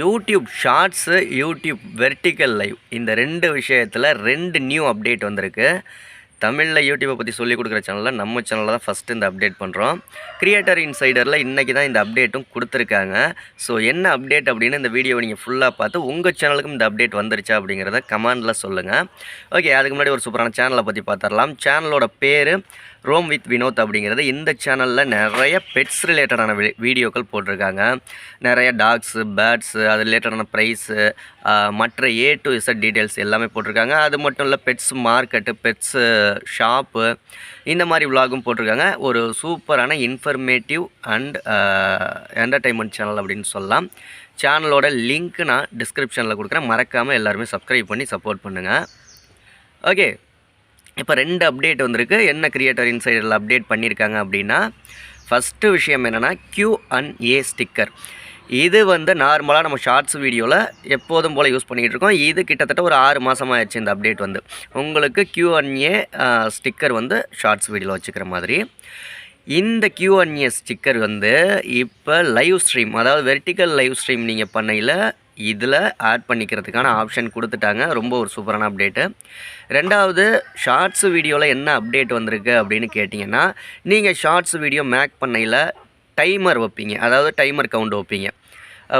YouTube shorts YouTube vertical live இந்த ரெண்டு விஷயத்தில் ரெண்டு நியூ அப்டேட் வந்திருக்கு. தமிழில் யூடியூப்பை பற்றி சொல்லிக் கொடுக்குற சேனலில் நம்ம சேனலில் தான் ஃபஸ்ட்டு இந்த அப்டேட் பண்ணுறோம் கிரியேட்டர் இன்சைடரில் இன்றைக்கி தான் இந்த அப்டேட்டும் கொடுத்துருக்காங்க. ஸோ என்ன அப்டேட் அப்படின்னு இந்த வீடியோவை நீங்கள் ஃபுல்லாக பார்த்து உங்கள் சேனலுக்கும் இந்த அப்டேட் வந்துருச்சா அப்படிங்கிறத கமெண்டில் சொல்லுங்கள் ஓகே அதுக்கு முன்னாடி ஒரு சூப்பரான சேனலை பற்றி பார்த்துடலாம். சேனலோட பேர் ரோம் வித் வினோத் அப்படிங்கிறது இந்த சேனலில் நிறைய பெட்ஸ் ரிலேட்டடான வீடியோக்கள் போட்டிருக்காங்க. நிறைய டாக்ஸு பேர்ட்ஸு அது ரிலேட்டடான ப்ரைஸு மற்ற ஏ டு இசட் டீட்டெயில்ஸ் எல்லாமே போட்டிருக்காங்க. அது மட்டும் இல்லை பெட்ஸ் மார்க்கெட்டு பெட்ஸு ஷாப்பு இந்த மாதிரி விலாகும் போட்டிருக்காங்க. ஒரு சூப்பரான இன்ஃபர்மேட்டிவ் அண்ட் என்டர்டைன்மெண்ட் சேனல் அப்படின்னு சொல்லலாம். சேனலோட லிங்க் நான் டிஸ்கிரிப்ஷனில் கொடுக்குறேன். மறக்காமல் எல்லாருமே சப்ஸ்கிரைப் பண்ணி சப்போர்ட் பண்ணுங்கள் ஓகே இப்போ ரெண்டு அப்டேட் வந்திருக்கு. என்ன கிரியேட்டர் இன்சைடில் அப்டேட் பண்ணியிருக்காங்க அப்படின்னா ஃபஸ்ட்டு விஷயம் என்னென்னா கியூ அண்ட் ஏ ஸ்டிக்கர் இது வந்து நார்மலாக நம்ம ஷார்ட்ஸ் வீடியோவில் எப்போதும் போல் யூஸ் பண்ணிகிட்டு இருக்கோம். இது கிட்டத்தட்ட ஒரு ஆறு மாதமாக ஆயிடுச்சு இந்த அப்டேட் வந்து. உங்களுக்கு கியூ ஏ ஸ்டிக்கர் வந்து ஷார்ட்ஸ் வீடியோவில் வச்சுக்கிற மாதிரி. இந்த கியூஎன்எஸ் ஸ்டிக்கர் வந்து இப்போ லைவ் ஸ்ட்ரீம் அதாவது வெர்டிக்கல் லைவ் ஸ்ட்ரீம் நீங்கள் பண்ணையில் இதில் ஆட் பண்ணிக்கிறதுக்கான ஆப்ஷன் கொடுத்துட்டாங்க. ரொம்ப ஒரு சூப்பரான அப்டேட்டு ரெண்டாவது ஷார்ட்ஸ் வீடியோவில் என்ன அப்டேட் வந்திருக்கு அப்படின்னு கேட்டிங்கன்னா நீங்கள் ஷார்ட்ஸ் வீடியோ மேக் பண்ணையில் டைமர் வைப்பீங்க. அதாவது டைமர் கவுண்ட் வைப்பீங்க.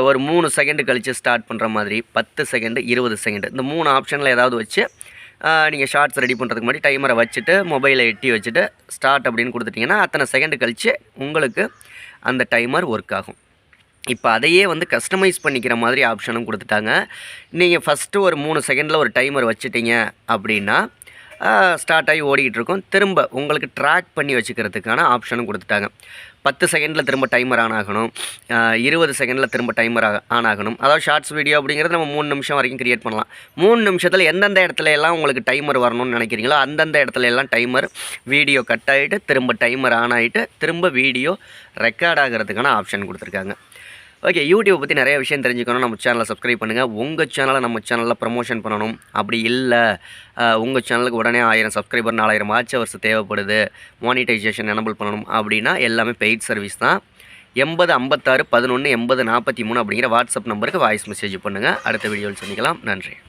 ஒரு மூணு செகண்டு கழித்து ஸ்டார்ட் பண்ணுற மாதிரி பத்து செகண்டு இருபது செகண்டு இந்த மூணு ஆப்ஷனில் ஏதாவது வச்சு நீங்கள் ஷார்ட்ஸ் ரெடி பண்ணுறதுக்கு முன்னாடி டைமரை வச்சுட்டு மொபைலை எட்டி வச்சுட்டு ஸ்டார்ட் அப்படின்னு கொடுத்துட்டிங்கன்னா அத்தனை செகண்டு கழித்து உங்களுக்கு அந்த டைமர் ஒர்க் ஆகும். இப்போ அதையே வந்து கஸ்டமைஸ் பண்ணிக்கிற மாதிரி ஆப்ஷனும் கொடுத்துட்டாங்க. நீங்கள் ஃபஸ்ட்டு ஒரு மூணு செகண்டில் ஒரு டைமர் வச்சுட்டிங்க அப்படின்னா ஸ்டார்ட் ஆகி ஓடிக்கிட்டு இருக்கும் திரும்ப உங்களுக்கு ட்ராக் பண்ணி வச்சுக்கிறதுக்கான ஆப்ஷனும் கொடுத்துட்டாங்க. பத்து செகண்டில் திரும்ப டைமர் ஆன் ஆகணும். இருபது செகண்டில் திரும்ப டைமர் ஆன் ஆகணும். அதாவது ஷார்ட்ஸ் வீடியோ அப்படிங்கிறது நம்ம மூணு நிமிஷம் வரைக்கும் க்ரியேட் பண்ணலாம். மூணு நிமிஷத்தில் எந்தெந்த இடத்துல எல்லாம் உங்களுக்கு டைமர் வரணும்னு நினைக்கிறீங்களோ அந்தந்த இடத்துல எல்லாம் டைமர் வீடியோ கட் ஆகிட்டு திரும்ப டைமர் ஆன் ஆகிட்டு திரும்ப வீடியோ ரெக்கார்ட் ஆகிறதுக்கான ஆப்ஷன் கொடுத்துருக்காங்க. ஓகே யூடியூப் பற்றி நிறைய விஷயம் தெரிஞ்சுக்கணும் நம்ம சேனலை சப்ஸ்கிரைப் பண்ணுங்கள் உங்கள் சேனலை நம்ம சேனலில் ப்ரமோஷன் பண்ணணும். அப்படி இல்லை உங்கள் சேனலுக்கு உடனே ஆயிரம் சப்ஸ்கிரைபர் நாலாயிரம் வாட்ச் ஹவர்ஸ் தேவைப்படுது மானிட்டைசேஷன் எனபிள் பண்ணணும் அப்படின்னா எல்லாமே பெய்ட் சர்வீஸ் தான். எண்பது ஐம்பத்தாறு பதினொன்று எண்பது நாற்பத்தி மூணு அப்படிங்கிற வாட்ஸ்அப் நம்பருக்கு வாய்ஸ் மெசேஜ் பண்ணுங்கள் அடுத்த வீடியோவில் சந்திக்கலாம். நன்றி.